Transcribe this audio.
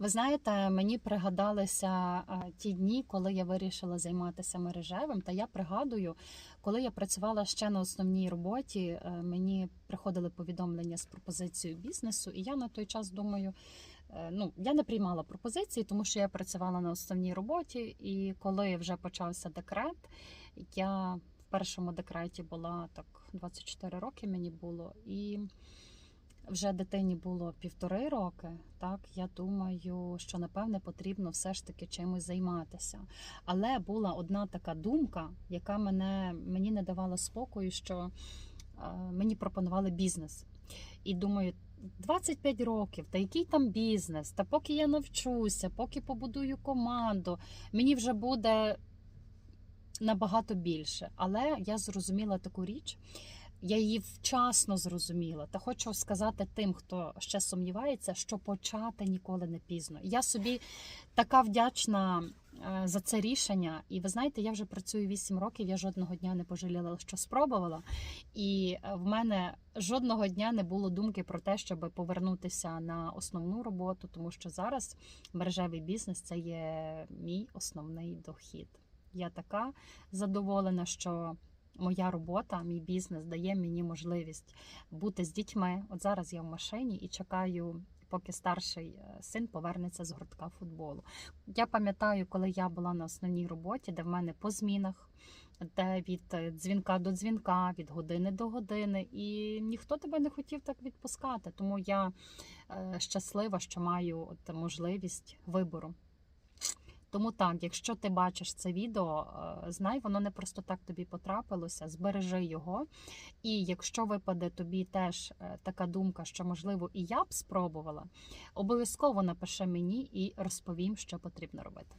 Ви знаєте, мені пригадалися ті дні, коли я вирішила займатися мережевим. Та я пригадую, коли я працювала ще на основній роботі, е, мені приходили повідомлення з пропозицією бізнесу, і я на той час думаю. е, Ну, я не приймала пропозиції, тому що я працювала на основній роботі. І коли вже почався декрет, я в першому декреті була так 24 роки мені було, і вже дитині було півтори роки, так я думаю, що напевне потрібно все ж таки чимось займатися. Але була одна така думка, яка мене мені не давала спокою, що е, мені пропонували бізнес. І думаю, 25 років, та який там бізнес? Та поки я навчуся, поки побудую команду, мені вже буде набагато більше. Але я зрозуміла таку річ. Я її вчасно зрозуміла. Та хочу сказати тим, хто ще сумнівається, що почати ніколи не пізно. Я собі така вдячна е, за це рішення. І ви знаєте, я вже працюю 8 років. Я жодного дня не пожаліла, що спробувала. І е, в мене жодного дня не було думки про те, щоб повернутися на основну роботу, тому що зараз мережевий бізнес це є мій основний дохід. Я така задоволена, що моя робота, мій бізнес дає мені можливість бути з дітьми. От зараз я в машині і чекаю, поки старший е, син повернеться з гуртка футболу. Я пам'ятаю, коли я була на основній роботі, де в мене по змінах, де від е, дзвінка до дзвінка, від години до години, і ніхто тебе не хотів так відпускати. Тому я е, щаслива, що маю от можливість вибору. Тому так, якщо ти бачиш це відео, е, знай, воно не просто так тобі потрапилося, збережи його. І якщо випаде тобі теж е, така думка, що можливо і я б спробувала, обов'язково напиши мені і розповім, що потрібно робити.